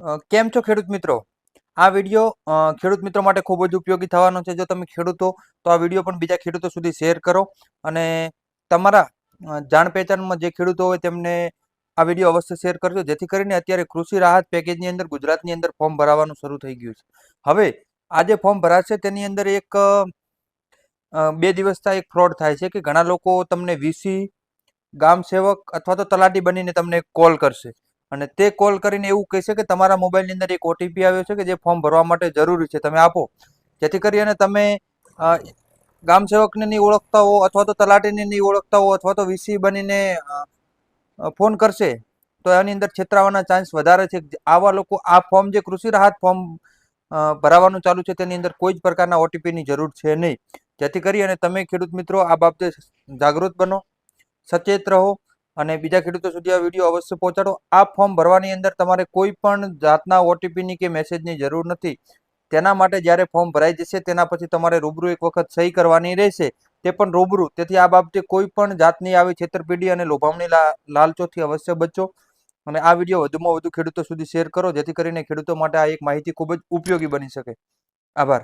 કેમ છો ખેડૂત મિત્રો? આ વીડિયો ખેડૂત મિત્રો માટે ખૂબ જ ઉપયોગી થવાનો છે. જો તમે ખેડૂતો, તો આ વીડિયો પણ બીજા ખેડૂતો સુધી શેર કરો અને તમારા જાણ પહેચાનમાં જે ખેડૂતો હોય તેમને આ વીડિયો અવશ્ય શેર કરજો. જેથી કરીને અત્યારે કૃષિ રાહત પેકેજની અંદર, ગુજરાતની અંદર ફોર્મ ભરાવાનું શરૂ થઈ ગયું છે. હવે, આ જે ફોર્મ ભરાશે તેની અંદર એક બે દિવસતા એક ફ્રોડ થાય છે કે ઘણા લોકો તમને વીસી ગામ સેવક અથવા તો તલાટી બનીને તમને કોલ કરશે. અને તે કોલ કરીને એવું કહેશે કે તમારા મોબાઈલની અંદર એક ઓટીપી આવ્યો છે કે જે ફોર્મ ભરવા માટે જરૂરી છે. તમે આપો. જેથી કરીને તમે ગામ સેવકને નહીં ઓળખતા હો અથવા તો તલાટીને નહીં ઓળખતા હો અથવા તો વીસી બનીને ફોન કરશે, તો એની અંદર છેતરાવાના ચાન્સ વધારે છે. આવા લોકો આ ફોર્મ જે કૃષિ રાહત ફોર્મ ભરાવાનું ચાલુ છે તેની અંદર કોઈ જ પ્રકારના ઓટીપીની જરૂર છે નહીં. જેથી કરી અને તમે ખેડૂત મિત્રો આ બાબતે જાગૃત બનો, સચેત રહો અને બીજા ખેડૂતો સુધી આ વીડિયો અવશ્ય પહોંચાડો. આ ફોર્મ ભરવાની અંદર તમારે કોઈ પણ જાતના ઓટીપીની કે મેસેજની જરૂર નથી. તેના માટે જ્યારે ફોર્મ ભરાઈ જશે તેના પછી તમારે રૂબરૂ એક વખત સહી કરવાની રહેશે. તે પણ રૂબરૂ. તેથી આ બાબતે કોઈ પણ જાતની આવી છેતરપિંડી અને લોભામણી લાલચોથી અવશ્ય બચો. અને આ વીડિયો વધુમાં વધુ ખેડૂતો સુધી શેર કરો, જેથી કરીને ખેડૂતો માટે આ એક માહિતી ખૂબ જ ઉપયોગી બની શકે. આભાર.